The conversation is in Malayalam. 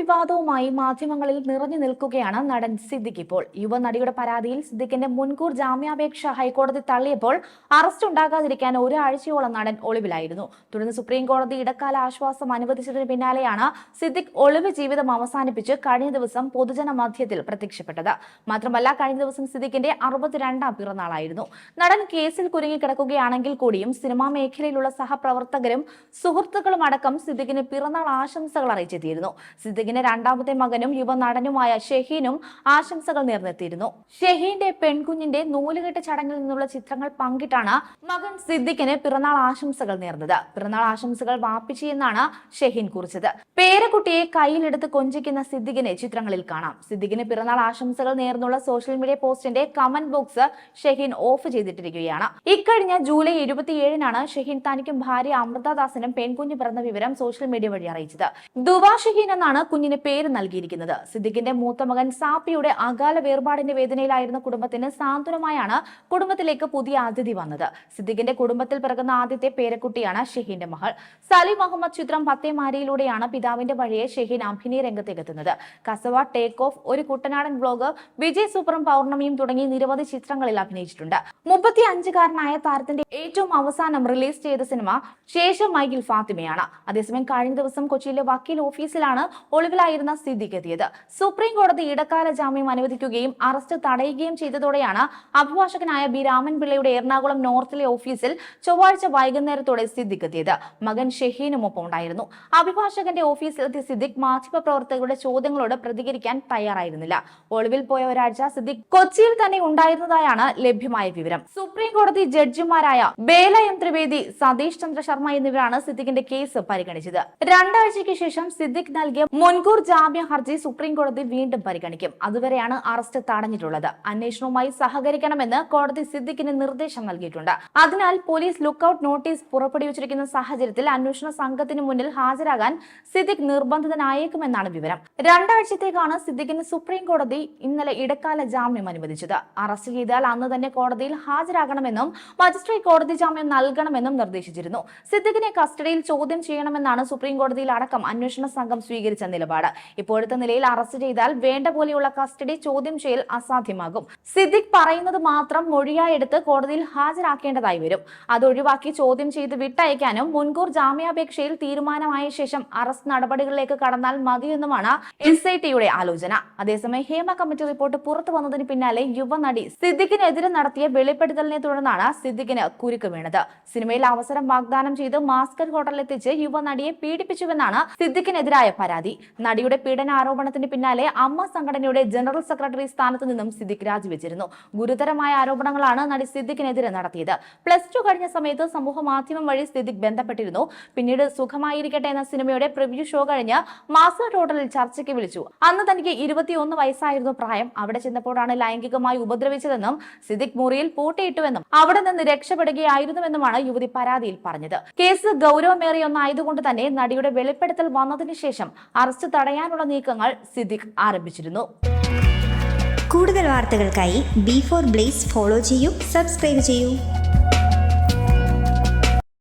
വിവാദവുമായി മാധ്യമങ്ങളിൽ നിറഞ്ഞു നിൽക്കുകയാണ് നടൻ സിദ്ദിഖ്. ഇപ്പോൾ യുവനടിയുടെ പരാതിയിൽ സിദ്ദിഖിന്റെ മുൻകൂർ ജാമ്യാപേക്ഷ ഹൈക്കോടതി തള്ളിയപ്പോൾ അറസ്റ്റ് ഉണ്ടാകാതിരിക്കാൻ ഒരാഴ്ചയോളം നടൻ ഒളിവിലായിരുന്നു. തുടർന്ന് സുപ്രീം കോടതി ഇടക്കാല ആശ്വാസം അനുവദിച്ചതിന് പിന്നാലെയാണ് സിദ്ദിഖ് ഒളിവ് ജീവിതം അവസാനിപ്പിച്ച് കഴിഞ്ഞ ദിവസം പൊതുജന മധ്യത്തിൽ പ്രത്യക്ഷപ്പെട്ടത്. മാത്രമല്ല കഴിഞ്ഞ ദിവസം സിദ്ദിഖിന്റെ അറുപത്തിരണ്ടാം പിറന്നാളായിരുന്നു. നടൻ കേസിൽ കുരുങ്ങിക്കിടക്കുകയാണെങ്കിൽ കൂടിയും സിനിമാ മേഖലയിലുള്ള സഹപ്രവർത്തകരും സുഹൃത്തുക്കളും അടക്കം സിദ്ദിഖിന് പിറന്നാൾ ആശംസകൾ അറിയിച്ചെത്തിയിരുന്നു. സിദ്ദിഖിന്റെ രണ്ടാമത്തെ മകനും യുവ നടനുമായ ഷെഹീനും ആശംസകൾ നേർന്നെത്തിയിരുന്നു. ഷെഹീന്റെ പെൺകുഞ്ഞിന്റെ നൂലുകെട്ട് ചടങ്ങിൽ നിന്നുള്ള ചിത്രങ്ങൾ പങ്കിട്ടാണ് മകൻ സിദ്ദിഖിന് പിറന്നാൾ ആശംസകൾ നേർന്നത്. പിറന്നാൾ ആശംസകൾ വാപ്പിച്ചി എന്നാണ് ഷെഹീൻ കുറിച്ചത്. പേരക്കുട്ടിയെ കയ്യിലെടുത്ത് കൊഞ്ചിക്കുന്ന സിദ്ദിഖിനെ ചിത്രങ്ങളിൽ കാണാം. സിദ്ദിഖിന് പിറന്നാൾ ആശംസകൾ നേർന്നുള്ള സോഷ്യൽ മീഡിയ പോസ്റ്റിന്റെ കമന്റ് ബോക്സ് ഷെഹീൻ ഓഫ് ചെയ്തിട്ടിരിക്കുകയാണ്. ഇക്കഴിഞ്ഞ ജൂലൈ ഇരുപത്തിയേഴിനാണ് ഷെഹീൻ തനിക്കും ഭാര്യ അമൃതദാസിനും പെൺകുഞ്ഞ് പിറന്ന വിവരം സോഷ്യൽ മീഡിയ വഴി അറിയിച്ചത്. ദുബാ ഷെഹീൻ എന്നാണ് കുഞ്ഞിന് പേര് നൽകിയിരിക്കുന്നത്. സിദ്ദിഖിന്റെ മൂത്ത മകൻ സാപ്പിയുടെ അകാല വേർപാടിന്റെ വേദനയിലായിരുന്ന കുടുംബത്തിന് സാന്ത്വനമായാണ് കുടുംബത്തിലേക്ക് പുതിയ അതിഥി വന്നത്. സിദ്ദിഖിന്റെ കുടുംബത്തിൽ പിറകുന്ന ആദ്യത്തെ പേരക്കുട്ടിയാണ് ഷഹീന്റെ മകൾ. സലീം മുഹമ്മദ് ചിത്രം പത്തേമാരിയിലൂടെയാണ് പിതാവിന്റെ വഴിയെ ഷഹീൻ അഭിനയ രംഗത്തേക്ക് എത്തുന്നത് കസവ ടേക്ക് ഓഫ് ഒരു കുട്ടനാടൻ ബ്ലോഗ് വിജയ് സൂപ്പറും പൗർണമിയും തുടങ്ങി നിരവധി ചിത്രങ്ങളിൽ അഭിനയിച്ചിട്ടുണ്ട്. മുപ്പത്തി അഞ്ചുകാരനായ താരത്തിന്റെ ഏറ്റവും അവസാനം റിലീസ് ചെയ്ത സിനിമ ശേഷം മൈഗിൽ ഫാത്തിമയാണ്. അതേസമയം കഴിഞ്ഞ ദിവസം കൊച്ചിയിലെ വക്കീൽ ഓഫീസിലാണ് ഒളിവിലായിരുന്ന സിദ്ദിഖ് സ്ഥിതിഗതിയത്. സുപ്രീം കോടതി ഇടക്കാല ജാമ്യം അനുവദിക്കുകയും അറസ്റ്റ് തടയുകയും ചെയ്തതോടെയാണ് അഭിഭാഷകനായ ബി. രാമൻപിള്ളയുടെ എറണാകുളം നോർത്തിലെ ഓഫീസിൽ ചൊവ്വാഴ്ച വൈകുന്നേരത്തോടെ സ്ഥിതിഗതിയത്. മകൻ ഷഹീനും ഒപ്പം ഉണ്ടായിരുന്നു. അഭിഭാഷകന്റെ ഓഫീസിലെത്തിയ സിദ്ദിഖ് മാധ്യമപ്രവർത്തകരുടെ ചോദ്യങ്ങളോട് പ്രതികരിക്കാൻ തയ്യാറായിരുന്നില്ല. ഒളിവിൽ പോയ ഒരാഴ്ച സിദ്ദിഖ് കൊച്ചിയിൽ തന്നെ ഉണ്ടായിരുന്നതായാണ് ലഭ്യമായ വിവരം. സുപ്രീം കോടതി ജഡ്ജിമാരായ ബേല എം ത്രിവേദി സതീഷ് ചന്ദ്ര ശർമ്മ എന്നിവരാണ് സിദ്ദിഖിന്റെ കേസ് പരിഗണിച്ചത്. രണ്ടാഴ്ചയ്ക്ക് ശേഷം സിദ്ദിഖ് നൽകിയ മുൻകൂർ ജാമ്യ ഹർജി സുപ്രീം കോടതി വീണ്ടും പരിഗണിക്കും. അതുവരെയാണ് അറസ്റ്റ് തടഞ്ഞിട്ടുള്ളത്. അന്വേഷണവുമായി സഹകരിക്കണമെന്ന് കോടതി സിദ്ദിഖിന് നിർദ്ദേശം നൽകിയിട്ടുണ്ട്. അതിനാൽ പോലീസ് ലുക്കൌട്ട് നോട്ടീസ് പുറപ്പെടുവിച്ചിരിക്കുന്ന സാഹചര്യത്തിൽ അന്വേഷണ സംഘത്തിന് മുന്നിൽ ഹാജരാകാൻ സിദ്ദിഖ് നിർബന്ധിതനായേക്കുമെന്നാണ് വിവരം. രണ്ടാഴ്ചത്തേക്കാണ് സിദ്ദിഖിന് സുപ്രീം കോടതി ഇന്നലെ ഇടക്കാല ജാമ്യം അനുവദിച്ചത്. അറസ്റ്റ് ചെയ്താൽ അന്ന് തന്നെ കോടതിയിൽ ഹാജരാകണമെന്നും മജിസ്ട്രേറ്റ് കോടതി ജാമ്യം നൽകണമെന്നും നിർദ്ദേശിച്ചിരുന്നു. സിദ്ദിഖിനെ കസ്റ്റഡിയിൽ ചോദ്യം ചെയ്യണമെന്നാണ് സുപ്രീം കോടതിയിൽ അടക്കം അന്വേഷണ സംഘം സ്വീകരിച്ച നിലപാട്. ഇപ്പോഴത്തെ നിലയിൽ അറസ്റ്റ് ചെയ്താൽ വേണ്ട പോലെയുള്ള കസ്റ്റഡി ചോദ്യം ചെയ്യൽ അസാധ്യമാകും. സിദ്ദിഖ് പറയുന്നത് മാത്രം മൊഴിയായെടുത്ത് കോടതിയിൽ ഹാജരാക്കേണ്ടതായി വരും. അത് ഒഴിവാക്കി ചോദ്യം ചെയ്ത് വിട്ടയക്കാനും മുൻകൂർ ജാമ്യാപേക്ഷയിൽ തീരുമാനമായ ശേഷം അറസ്റ്റ് നടപടികളിലേക്ക് കടന്നാൽ മതിയെന്നുമാണ് എസ് ഐ ടിയുടെ ആലോചന. അതേസമയം ഹേമ കമ്മിറ്റി റിപ്പോർട്ട് പുറത്തു വന്നതിന് പിന്നാലെ യുവനടി സിദ്ദിഖിനെതിരെ നടത്തിയ വെളിപ്പെടുത്തലിനെ തുടർന്നാണ് സിദ്ദിഖിന് കുരുക്ക് വീണത്. സിനിമയിൽ അവസരം വാഗ്ദാനം ചെയ്ത് മാസ്കറ്റ് ഹോട്ടലിലെത്തിച്ച് യുവനടിയെ പീഡിപ്പിച്ചുവെന്നാണ് സിദ്ദിഖിനെതിരായ പരാതി. നടിയുടെ പീഡന ആരോപണത്തിന് പിന്നാലെ അമ്മ സംഘടനയുടെ ജനറൽ സെക്രട്ടറി സ്ഥാനത്ത് നിന്നും സിദ്ദിഖ് രാജിവെച്ചിരുന്നു. ഗുരുതരമായ ആരോപണങ്ങളാണ് നടി സിദ്ദിഖിനെതിരെ നടത്തിയത്. പ്ലസ് ടു കഴിഞ്ഞ സമയത്ത് സമൂഹ മാധ്യമം വഴി സിദ്ദിഖ് ബന്ധപ്പെട്ടിരുന്നു. പിന്നീട് സുഖമായിരിക്കട്ടെ എന്ന സിനിമയുടെ പ്രിവ്യൂ ഷോ കഴിഞ്ഞ് മാസ്റ്റർ ടോട്ടലിൽ ചർച്ചയ്ക്ക് വിളിച്ചു. അന്ന് തനിക്ക് ഇരുപത്തിയൊന്ന് വയസ്സായിരുന്നു പ്രായം. അവിടെ ചെന്നപ്പോഴാണ് ലൈംഗികമായി ഉപദ്രവിച്ചതെന്നും സിദ്ദിഖ് മുറിയിൽ പൂട്ടിയിട്ടുവെന്നും അവിടെ നിന്ന് രക്ഷപ്പെടുകയായിരുന്നുവെന്നുമാണ് യുവതി പരാതിയിൽ പറഞ്ഞത്. കേസ് ഗൗരവമേറിയ ഒന്നായതുകൊണ്ട് തന്നെ നടിയുടെ വെളിപ്പെടുത്തൽ വന്നതിനു ശേഷം അറസ്റ്റ് തടയാനുള്ള നീക്കങ്ങൾ സിദ്ദിഖ് ആരംഭിച്ചിരുന്നു. കൂടുതൽ വാർത്തകൾക്കായി ബി ഫോർ ബ്ലേസ് ഫോളോ ചെയ്യൂ സബ്സ്ക്രൈബ് ചെയ്യൂ.